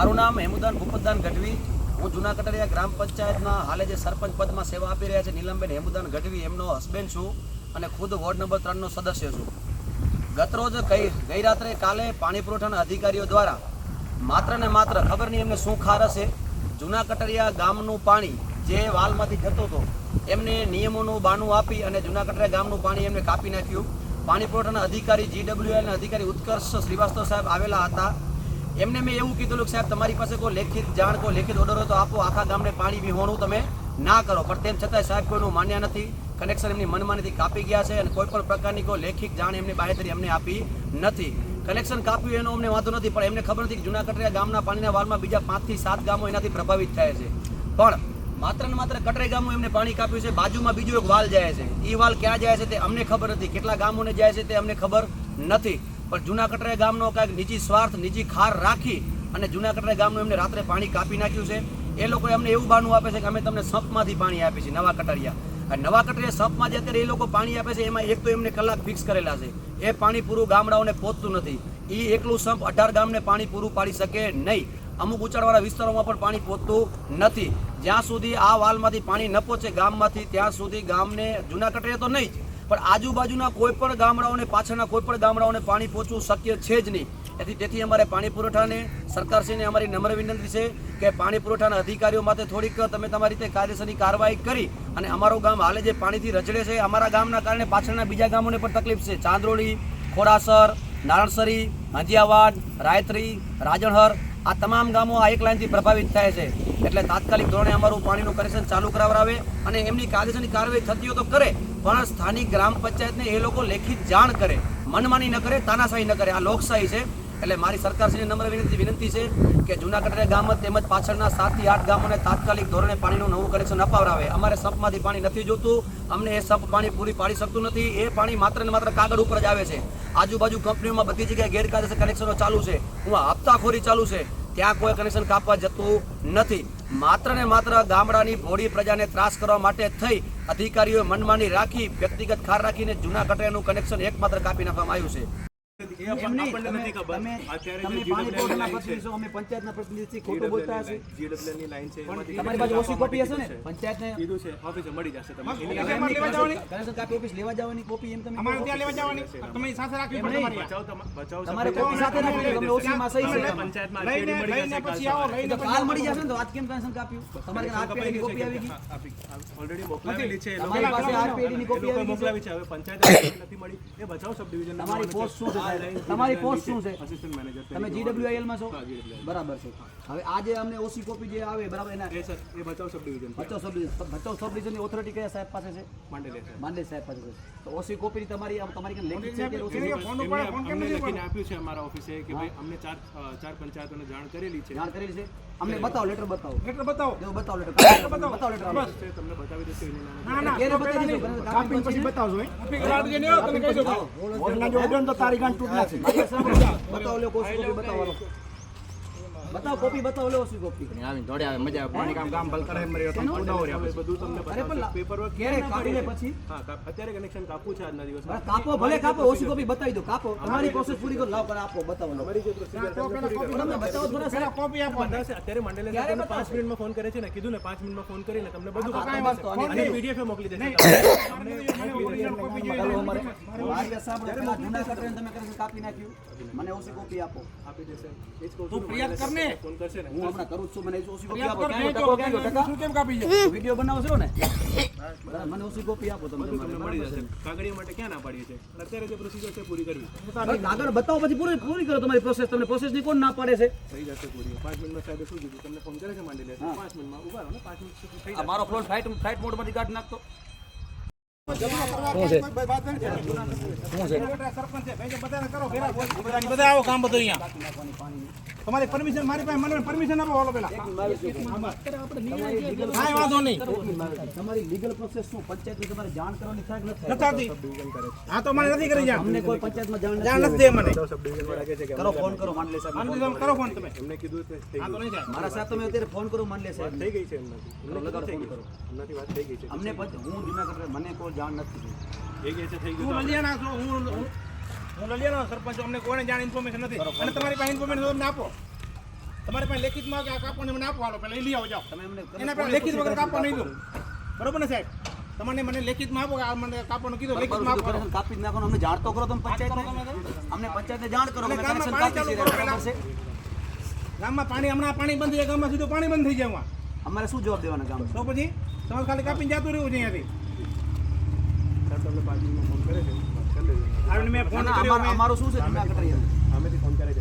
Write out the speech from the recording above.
મારું નામ હેમુદાન ભૂપતદાન ગઢવી. હું જૂના કટરિયા ગ્રામ પંચાયતના હાલે જે સરપંચ પદમાં સેવા આપી રહ્યા છે, નીલમબેન હેમુદાન ગઢવી. એમનો હસબેન્ડ છું અને ખુદ વોર્ડ નંબર ત્રણનો સદસ્ય છું. ગતરોજ કઈ ગઈ રાત્રે કાલે પાણી પુરવઠાના અધિકારીઓ દ્વારા માત્ર ને માત્ર ખબર નહીં એમને શું ખાર હશે જૂના કટરિયા ગામનું પાણી જે વાલમાંથી જતો હતો, એમને નિયમોનું બાનું આપી અને જૂના કટરિયા ગામનું પાણી એમને કાપી નાખ્યું. પાણી પુરવઠાના અધિકારી જીડબ્લ્યુએલના અધિકારી ઉત્કર્ષ શ્રીવાસ્તવ સાહેબ આવેલા હતા. એમને મેં એવું કીધું કે સાહેબ, તમારી પાસે કોઈ લેખિત જાણ, કોઈ લેખિત ઓર્ડર હોય તો આપો, આખા ગામને પાણી વિહોણું તમે ના કરો. પણ તેમ છતાં સાહેબ, કોઈનું માન્ય નથી. કનેક્શન એમની મનમાનીથી કાપી ગયા છે અને કોઈ પણ પ્રકારની કોઈ લેખિત જાણ એમની બાહેધરી અમને આપી નથી. કનેક્શન કાપ્યું એનો અમને વાંધો નથી, પણ એમને ખબર નથી કે જૂના ગામના પાણીના વાલમાં બીજા પાંચથી સાત ગામો એનાથી પ્રભાવિત થાય છે. પણ માત્ર ને માત્ર કટરે ગામમાં એમને પાણી કાપ્યું છે, બાજુમાં બીજું એક વાલ જાય છે. એ વાલ ક્યાં જાય છે તે અમને ખબર નથી. કેટલા ગામોને જાય છે તે અમને ખબર નથી. પણ જૂના કટરે ગામનો કાંઈક નીચી સ્વાર્થ, નીચી ખાર રાખી અને જૂના કટરે ગામનું એમને રાત્રે પાણી કાપી નાખ્યું છે. એ લોકો અમને એવું બહાનું આપે છે કે અમે તમને સંપમાંથી પાણી આપીએ છીએ, નવા કટરિયા. અને નવા કટરિયા સંપમાં જે અત્યારે એ લોકો પાણી આપે છે, એમાં એક તો એમને કલાક ફિક્સ કરેલા છે. એ પાણી પૂરું ગામડાઓને પહોંચતું નથી. એ એકલું સંપ અઢાર ગામને પાણી પૂરું પાડી શકે નહીં. અમુક ઉંચાણવાળા વિસ્તારોમાં પણ પાણી પહોંચતું નથી. જ્યાં સુધી આ વાલમાંથી પાણી ન પહોંચે ગામમાંથી, ત્યાં સુધી ગામને જૂના કટરિયા તો નહીં જ. પણ આજુબાજુના કોઈ પણ ગામડાઓને, પાછળના કોઈ પણ ગામડાઓને પાણી પહોંચવું શક્ય છે જ નહીં. તેથી તેથી અમારે પાણી પુરવઠાને સરકારશ્રીને અમારી નમ્ર વિનંતી છે કે પાણી પુરવઠાના અધિકારીઓ માટે થોડીક તમે તમારી રીતે કાયદેસરની કાર્યવાહી કરી અને અમારું ગામ હાલે જે પાણીથી રચડે છે, અમારા ગામના કારણે પાછળના બીજા ગામોને પણ તકલીફ છે. ચાંદરોળી ખોડાસર નારણસરી, હંજિયાવાડ, રાયત્રી, રાજણહર આ તમામ ગામો આ એક લાઇનથી પ્રભાવિત થાય છે. એટલે તાત્કાલિક ધોરણે અમારું પાણીનું કનેક્શન ચાલુ કરાવરાવે અને એમની કાયદેસરની કાર્યવાહી થતી હોય તો કરે, પણ સ્થાનિક ગ્રામ પંચાયતને એ લોકો લેખિત જાણ કરે. મનમાની ન કરે, તાનાશાહી ન કરે. આ લોકશાહી છે. એટલે મારી સરકારશ્રીને નમ્ર વિનંતી વિનંતી છે કે જુનાગઢ ગામ તેમજ પાછળના સાતથી આઠ ગામોને તાત્કાલિક ધોરણે પાણીનું નવું કનેક્શન અપાવરાવે. અમારે સંપમાંથી પાણી નથી જોતું, અમને એ સંપ પાણી પૂરી પાડી શકતું નથી, એ પાણી માત્ર ને માત્ર કાગળ ઉપર જ આવે છે. આજુબાજુ કંપનીઓમાં બધી જગ્યાએ ગેરકાયદેસર કનેક્શનો ચાલુ છે. હું હપ્તાખોરી ચાલુ છે. ત્યાં કોઈ કનેક્શન કાપવા જતું નથી. માત્ર ને માત્ર ગામડાની ભોળી પ્રજાને ત્રાસ કરવા માટે થઈ અધિકારીઓએ મનમાની રાખી, વ્યક્તિગત ખાર રાખીને જૂના કટરાનું કનેક્શન એકમાત્ર કાપી નાખવામાં આવ્યું છે. તમારી પોસ્ટ શું છે તમારી પોસ્ટ શું છે? મેનેજર તમે જીડબ્લ્યુઆઈએલમાં છો. બરાબર છે. હવે આજે અમને ઓછી કોપી જે આવે બરાબર એના એ સર એ બચાવ સબ ડિવિઝન બચાવ સબ ભચાઉ સબ ડિવિઝનની ઓથોરિટી કયા સાહેબ પાસે છે? માંડેલે સાહેબ. માંડે સાહેબ પાસે છે. તો ઓછી કોપી તમારી તમારી કંઈ લેખિત છે કે ઓસી ફોન ઉપર ફોન કેમ નથી આપ્યું છે અમારા ઓફિસે કે ભાઈ અમને ચાર ચાર પંચાયતોને જાણ કરેલી છે. જાણ કરેલી છે? અમને બતાવો લેટર બતાવો. લેટર બતાવો. જો બતાવો લેટર બતાવો. બતાવો. લેટર બસ. તમને બતાવી દેશે ના ના ઘેરે બતાવી દેજો, કાપી પછી બતાવજો કાપી રાત નહીં તમે કહી દો ભાઈ. જો અડ્યો તો તારી ગાંઠ તૂટ નાખશે. બતાવો લે ઓછી કોપી બતાવો લેવો શું કોપી? બતાવો લે ઓછી કોપી આપણે બધું તમને અરે પણ પેપર વર્ક ક્યારે કાપીને પછી? હા અત્યારે કનેક્શન કાપવું છે આજના દિવસ કાપો ભલે કાપો ઓછી કોપી બતાવી દો. કાપો. તમારી પ્રોસેસ પૂરી કરો. લાવ પર આપો બતાવો અમારી જે. તમને બતાવો. થોડા સારા કોપી આપો. અત્યારે માંડેલે ક્યારે તમને પાંચ બતાવશે? મિનિટમાં ફોન કરે છે ને કીધું ને પાંચ મિનિટમાં ફોન કરીને તમને બધું તો તો. અને પીડીએફ મોકલી દેશે. મારી પેલા જૂના કટરે તમે કનેક્શન કાપી નાખ્યું. મને ઓછી કોપી આપો. આપી દેશે. એ જ કહું તું ફરિયાદ કર ને. ફોન? શું પૂરી કરો તમારી પ્રોસેસ તમને પ્રોસેસની કોણ ના પાડે છે થઈ શું ફોન મારો ફ્લોર ફ્લાઇટ ફ્લાઇટ મોડમાંથી કાઢી નાખતો સરપંચ છે. બધા આવો, કામ બધું અહીંયા. તમારી પરમિશન મારી પાસે મને પરમિશન આપો ઓલો પેલા. કાંઈ વાંધો નહીં. તમારી લીગલ પ્રોસેસ શું? પંચાયત તમારે જાણ કરવાની થાય કે નથી હા તો મને નથી કરી જાણ. અમને કોઈ પંચાયતમાં જાણ જાણ નથી મને સબ ડિવિઝનમાં લાગે છે કે કરો ફોન કરો માનલે સાહેબ. માનલે તમે કરો ફોન તમે. એમને કીધું હા તો નહીં થાય. મારા સાહેબ તમે અત્યારે ફોન કરો માનલે સાહેબ. થઈ ગઈ છે એમનાથી. એમને લગાડો ફોન કરો. એમનાથી વાત થઈ ગઈ છે. અમને હું જુનાગઢ મને કોઈ જાણ નથી. થઈ. થઈ ગઈ છે થઈ ગયું હું હું લલિયાનો સરપંચ અમને કોઈને જાણ ઇન્ફોર્મેશન નથી. અને તમારી પાસે ઇન્ફોર્મેશન તમને આપો. તમારે પાસે લેખિતમાં કે આ કાપોને મને આપો હાલો પહેલા લઈ આવો જાઓ. તમે એમને એના લેખિત વગર કાપવા નહીં દો બરોબર ને સાહેબ? તમને મને લેખિતમાં આપો કે આ મને કાપવાનું કીધું લેખિતમાં આપો કાપી જ નાખો અમને જાણ તો કરો તમે પંચાયત અમને પંચાયતને જાણ કરો અમે ગામમાં કનેક્શન પાણી કાપી છે? ગામમાં હમણાં પાણી બંધ થઈ જાય ગામમાં સીધું પાણી બંધ થઈ જાય અમારે શું જવાબ દેવાના ગામ તો પછી તમારે ખાલી કાપીને જતું રહેવું છે અહીંયાથી. આવીને મેં ફોન કર્યો મેં- અમારું શું છે? ફોન કરે